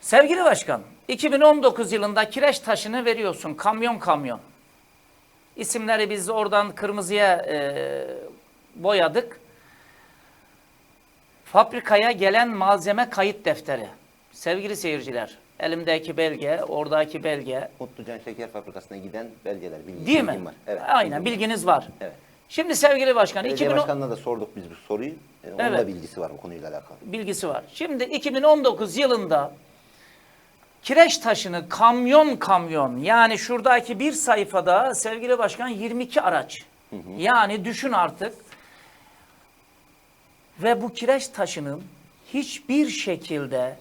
Sevgili başkan, 2019 yılında kireç taşını veriyorsun kamyon kamyon. İsimleri biz oradan kırmızıya e, boyadık. Fabrikaya gelen malzeme kayıt defteri. Sevgili seyirciler, elimdeki belge, oradaki belge. Mutlucan Şeker Fabrikası'na giden belgeler, bilgi, Değil mi? var. Evet, Aynen bilgim bilginiz var. Evet. Şimdi sevgili başkan, Belediye 2010 Başkanı'na da sorduk biz bu soruyu. E, onun Evet. da bilgisi var bu konuyla alakalı. bilgisi var. Şimdi 2019 yılında kireç taşını kamyon kamyon yani şuradaki bir sayfada sevgili başkan 22 araç. Yani düşün artık. Ve bu kireç taşının hiçbir şekilde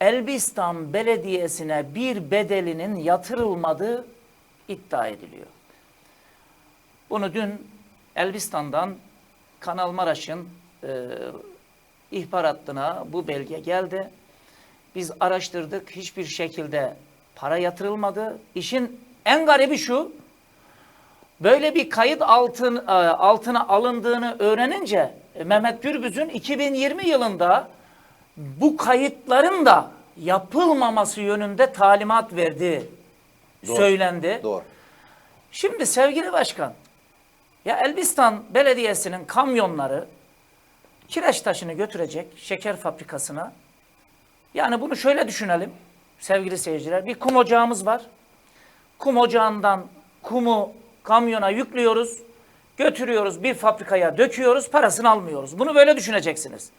Elbistan Belediyesi'ne bir bedelinin yatırılmadığı iddia ediliyor. Bunu dün Elbistan'dan Kanal Maraş'ın e, ihbar hattına bu belge geldi. Biz araştırdık. Hiçbir şekilde para yatırılmadı. İşin en garibi şu. Böyle bir kayıt altın, e, altına alındığını öğrenince e, Mehmet Gürbüz'ün 2020 yılında bu kayıtların da yapılmaması yönünde talimat verdiği Doğru. söylendi. Doğru. Şimdi sevgili başkan, ya Elbistan Belediyesi'nin kamyonları kireç taşını götürecek şeker fabrikasına. Yani bunu şöyle düşünelim sevgili seyirciler. Bir kum ocağımız var. Kum ocağından kumu kamyona yüklüyoruz. Götürüyoruz bir fabrikaya döküyoruz parasını almıyoruz. Bunu böyle düşüneceksiniz.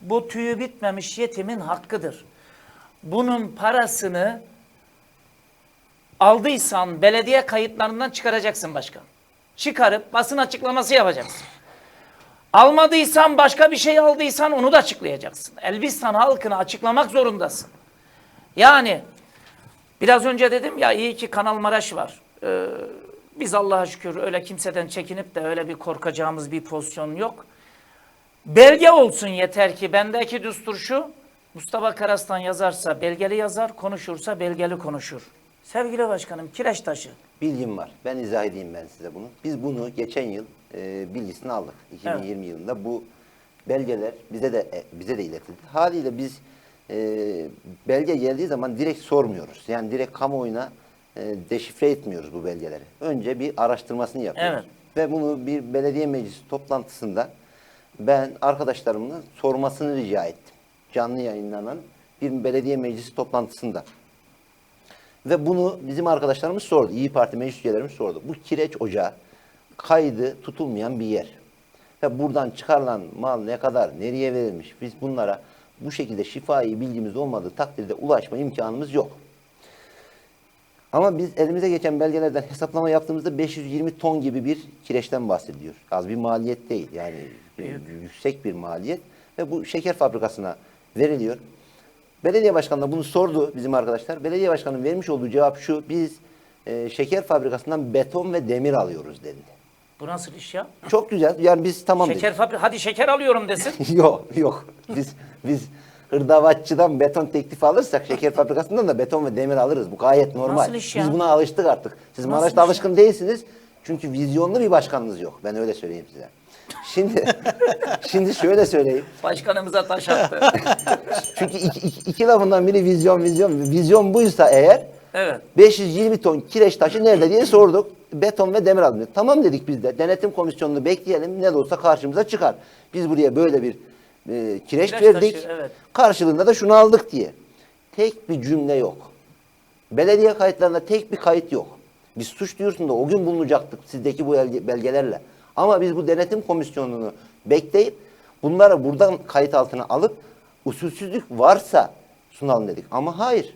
Bu tüyü bitmemiş yetimin hakkıdır. Bunun parasını aldıysan belediye kayıtlarından çıkaracaksın başkan. Çıkarıp basın açıklaması yapacaksın. Almadıysan başka bir şey aldıysan onu da açıklayacaksın. Elbistan halkına açıklamak zorundasın. Yani biraz önce dedim ya iyi ki Kanal Maraş var. Ee, biz Allah'a şükür öyle kimseden çekinip de öyle bir korkacağımız bir pozisyon yok. Belge olsun yeter ki bendeki düstur şu. Mustafa Karaslan yazarsa belgeli yazar, konuşursa belgeli konuşur. Sevgili başkanım kireç taşı. Bilgim var. Ben izah edeyim ben size bunu. Biz bunu geçen yıl e, bilgisini aldık. 2020 yılında bu belgeler bize de e, bize de iletildi. Haliyle biz e, belge geldiği zaman direkt sormuyoruz. Yani direkt kamuoyuna e, deşifre etmiyoruz bu belgeleri. Önce bir araştırmasını yapıyoruz. Evet. Ve bunu bir belediye meclisi toplantısında ben arkadaşlarımın sormasını rica ettim. Canlı yayınlanan bir belediye meclisi toplantısında. Ve bunu bizim arkadaşlarımız sordu. İyi Parti meclis üyelerimiz sordu. Bu kireç ocağı kaydı tutulmayan bir yer. Ve buradan çıkarılan mal ne kadar, nereye verilmiş? Biz bunlara bu şekilde şifai bilgimiz olmadığı takdirde ulaşma imkanımız yok. Ama biz elimize geçen belgelerden hesaplama yaptığımızda 520 ton gibi bir kireçten bahsediyor. Az bir maliyet değil. Yani yüksek bir maliyet. Ve bu şeker fabrikasına veriliyor. Belediye başkanına bunu sordu bizim arkadaşlar. Belediye başkanının vermiş olduğu cevap şu. Biz e, şeker fabrikasından beton ve demir alıyoruz dedi. Bu nasıl iş ya? Çok güzel. Yani biz tamam Şeker dedik. fabri hadi şeker alıyorum desin. yok yok. Biz biz hırdavatçıdan beton teklifi alırsak şeker fabrikasından da beton ve demir alırız. Bu gayet normal. Nasıl iş ya? Biz buna alıştık artık. Siz Maraş'ta alışkın değilsiniz. Çünkü vizyonlu bir başkanınız yok. Ben öyle söyleyeyim size. Şimdi şimdi şöyle söyleyeyim. Başkanımıza taş attı. Çünkü iki, iki, iki lafından biri vizyon vizyon. Vizyon buysa eğer Evet. 520 ton kireç taşı nerede diye sorduk. Beton ve demir alınıyor. Tamam dedik biz de. Denetim komisyonunu bekleyelim. Ne de olsa karşımıza çıkar. Biz buraya böyle bir e, kireç, Kireç verdik. taşı, evet. Karşılığında da şunu aldık diye. Tek bir cümle yok. Belediye kayıtlarında tek bir kayıt yok. Biz suç duyurusunda o gün bulunacaktık sizdeki bu belge- belgelerle. Ama biz bu denetim komisyonunu bekleyip bunları buradan kayıt altına alıp usulsüzlük varsa sunalım dedik. Ama hayır.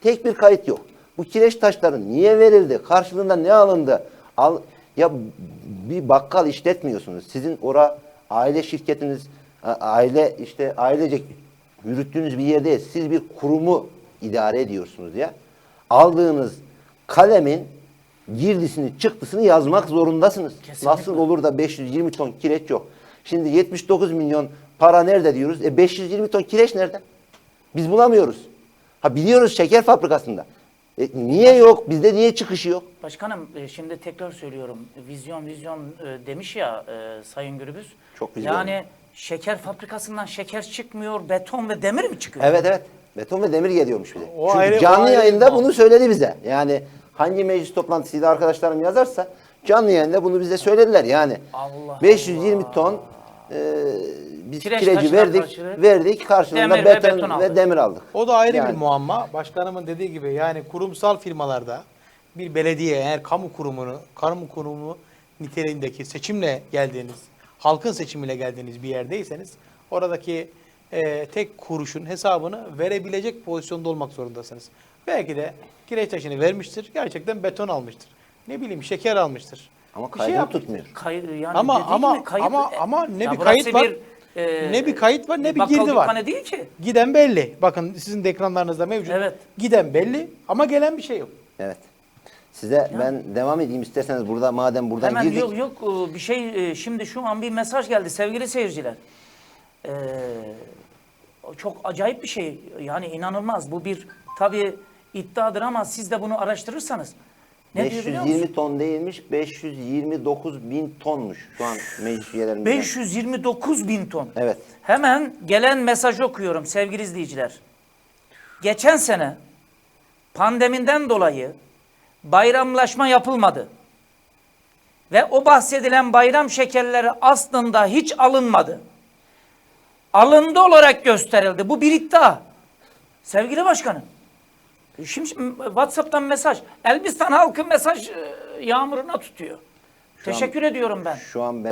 Tek bir kayıt yok. Bu kireç taşları niye verildi? Karşılığında ne alındı? Al, ya bir bakkal işletmiyorsunuz. Sizin ora aile şirketiniz, aile işte ailecek yürüttüğünüz bir yer değil. Siz bir kurumu idare ediyorsunuz ya. Aldığınız kalemin girdisini, çıktısını yazmak zorundasınız. Kesinlikle. Nasıl olur da 520 ton kireç yok? Şimdi 79 milyon para nerede diyoruz? E 520 ton kireç nerede? Biz bulamıyoruz. Ha biliyoruz şeker fabrikasında. E, niye yok? Bizde niye çıkışı yok? Başkanım e, şimdi tekrar söylüyorum. Vizyon vizyon e, demiş ya e, Sayın Gürbüz. Çok vizyon. Yani şeker fabrikasından şeker çıkmıyor, beton ve demir mi çıkıyor? Evet evet. Beton ve demir geliyormuş bir de. O Çünkü ayrı- o canlı ayrı yayında bunu söyledi bize. Yani hangi meclis toplantısıydı arkadaşlarım yazarsa canlı yayında bunu bize söylediler. Yani Allah 520 ton e, biz Kireç kireci taşına verdik, karşılık verdik karşılığında demir ve beton, beton ve, demir aldık. O da ayrı Yani. bir muamma. Başkanımın dediği gibi yani kurumsal firmalarda bir belediye eğer kamu kurumunu, kamu kurumu niteliğindeki seçimle geldiğiniz, halkın seçimiyle geldiğiniz bir yerdeyseniz oradaki e, tek kuruşun hesabını verebilecek pozisyonda olmak zorundasınız. Belki de kireç taşını vermiştir, gerçekten beton almıştır. Ne bileyim şeker almıştır. Ama Bir şey kaydını yapmıştır. tutmuyor. Kay- yani Ama- ama- gibi kayıt- ama- ama ne Ya bir kayıt var, e, ne bir kayıt var, ne bir girdi var. değil ki. Giden belli. Bakın sizin de ekranlarınızda mevcut. Evet. Giden belli ama gelen bir şey yok. Evet. Size ben devam edeyim isterseniz burada madem buradan Hemen girdik. yok yok e, bir şey e, şimdi şu an bir mesaj geldi sevgili seyirciler. O çok acayip bir şey yani inanılmaz bu bir tabii iddiadır ama siz de bunu araştırırsanız ne diyor biliyor musun? 520 ton değilmiş, 529 bin tonmuş şu an meclis üyelerimizden. 529 bin ton. Evet. Hemen gelen mesaj okuyorum sevgili izleyiciler. Geçen sene pandemiden dolayı bayramlaşma yapılmadı. Ve o bahsedilen bayram şekerleri aslında hiç alınmadı. Alındı olarak gösterildi. Bu bir iddia. Sevgili başkanım. Şimdi WhatsApp'tan mesaj. Elbistan halkı mesaj e, yağmuruna tutuyor. Teşekkür ediyorum ben. Şu an